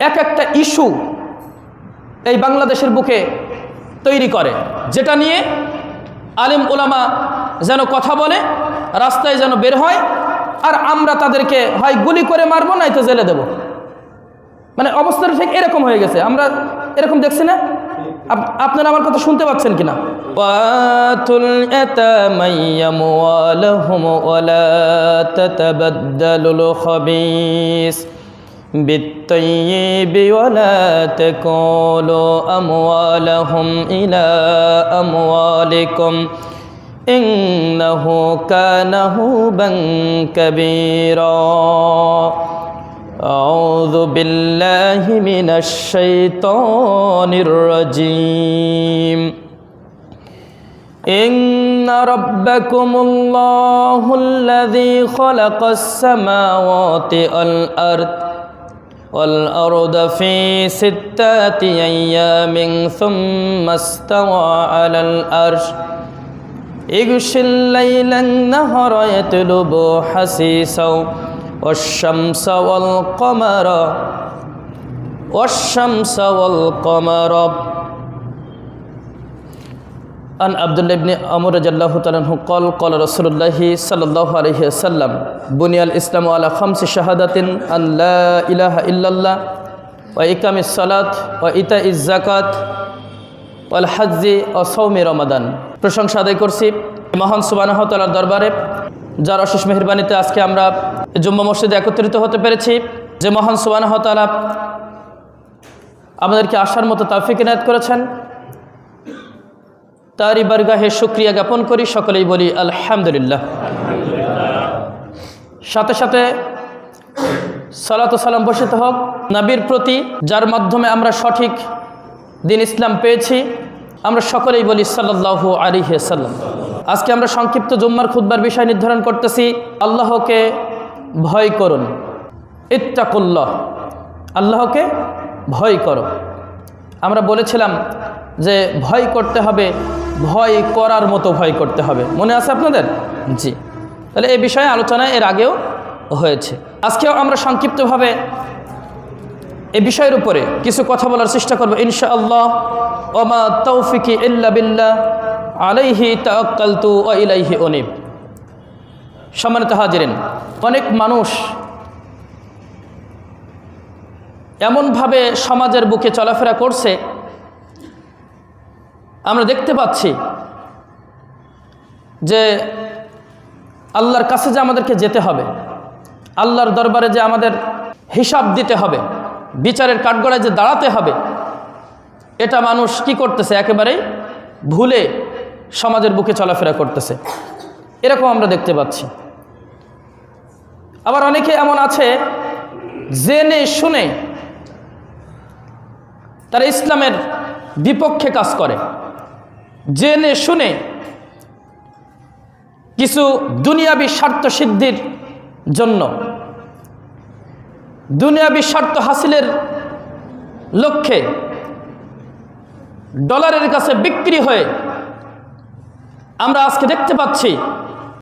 এক একটা ইস্যু এই বাংলাদেশের বুকে তৈরি করে। যেটা নিয়ে আলিম ওলামা যেন কথা বলে, রাস্তায় যেন বের হয়, আর আমরা তাদেরকে হয় গুলি করে মারবো নয়তো জেলে দেব। মানে অবস্থাটা ঠিক এরকম হয়ে গেছে। আমরা এরকম দেখছি না? আপনারা আমার কথা শুনতে পাচ্ছেন কিনা? ওয়াতুল بالطيب ولا تكولوا أموالهم إلى أموالكم إنه كان هوبا كبيرا أعوذ بالله من الشيطان الرجيم إن ربكم الله الذي خلق السماوات والأرض والأرض في ستة أيام ثم استوى على الأرش. يغشي الليل النهر يطلب حسيسا والشمس والقمر والشمس والقمر. আন আবদুল্লা ইবনে আমর রাজাল্লাহ কল কল রসুল্লাহি সাল্লাহ আলহি সাল্লাম বুনিয়াল ইসলাম আলা খামসি শাহাদাতিন আল্লাহ ইলাহ ইল্লাল্লাহ ও ইকাম সালাত ও ইতা ইজাকাত ওয়াল হাজি ও সৌমি রমাদান। প্রশংসা আদায় করছি মহান সুবানাহ তালার দরবারে, যার অশেষ মেহরবানিতে আজকে আমরা জুম্মা মসজিদে একত্রিত হতে পেরেছি। যে মহান সুবানাহ তালা আমাদেরকে আসার মতো তাফিক এনায়ত করেছেন তারই বারগাহে শুক্রিয়া জ্ঞাপন করি, সকলেই বলি আলহামদুলিল্লাহ। সাথে সাথে সালাত সালাম বসিত হোক। নবীর প্রতি যার মাধ্যমে আমরা সঠিক দিন ইসলাম পেয়েছি, আমরা সকলেই বলি সাল্লাহ আলিহে সাল্লাম আজকে আমরা সংক্ষিপ্ত জুম্মার খুদ্বার বিষয় নির্ধারণ করতেছি, আল্লাহকে ভয় করুন, ইত্তাকুল্লাহ, আল্লাহকে ভয় করো। আমরা বলেছিলাম যে ভয় করতে হবে, ভয় করার মতো ভয় করতে হবে। মনে আছে আপনাদের? জি। তাহলে এই বিষয়ে আলোচনা এর আগেও হয়েছে। আজকেও আমরা সংক্ষিপ্তভাবে এ বিষয়ের উপরে কিছু কথা বলার চেষ্টা করব ইনশা আল্লাহ ওমা তৌফিকি ইল্লা বিল্লাহ, আলাইহি তাক্কালতু ও ইলাইহি অনিব সম্মানিত হাজিরেন, অনেক মানুষ এমনভাবে সমাজের বুকে চলাফেরা করছে, আমরা দেখতে পাচ্ছি যে আল্লাহর কাছে যে আমাদেরকে যেতে হবে, আল্লাহর দরবারে যে আমাদের হিসাব দিতে হবে, বিচারের কাঠগড়ায় যে দাঁড়াতে হবে, এটা মানুষ কি করতেছে? একেবারেই ভুলে সমাজের বুকে চলাফেরা করতেছে। এরকম আমরা দেখতে পাচ্ছি। আবার অনেকে এমন আছে, জেনে শুনে তারা ইসলামের বিপক্ষে কাজ করে। জেনে শুনে কিছু দুনিয়াবি স্বার্থ সিদ্ধির জন্য, দুনিয়াবি স্বার্থ হাসিলের লক্ষ্যে ডলারের কাছে বিক্রি হয়ে আমরা আজকে দেখতে পাচ্ছি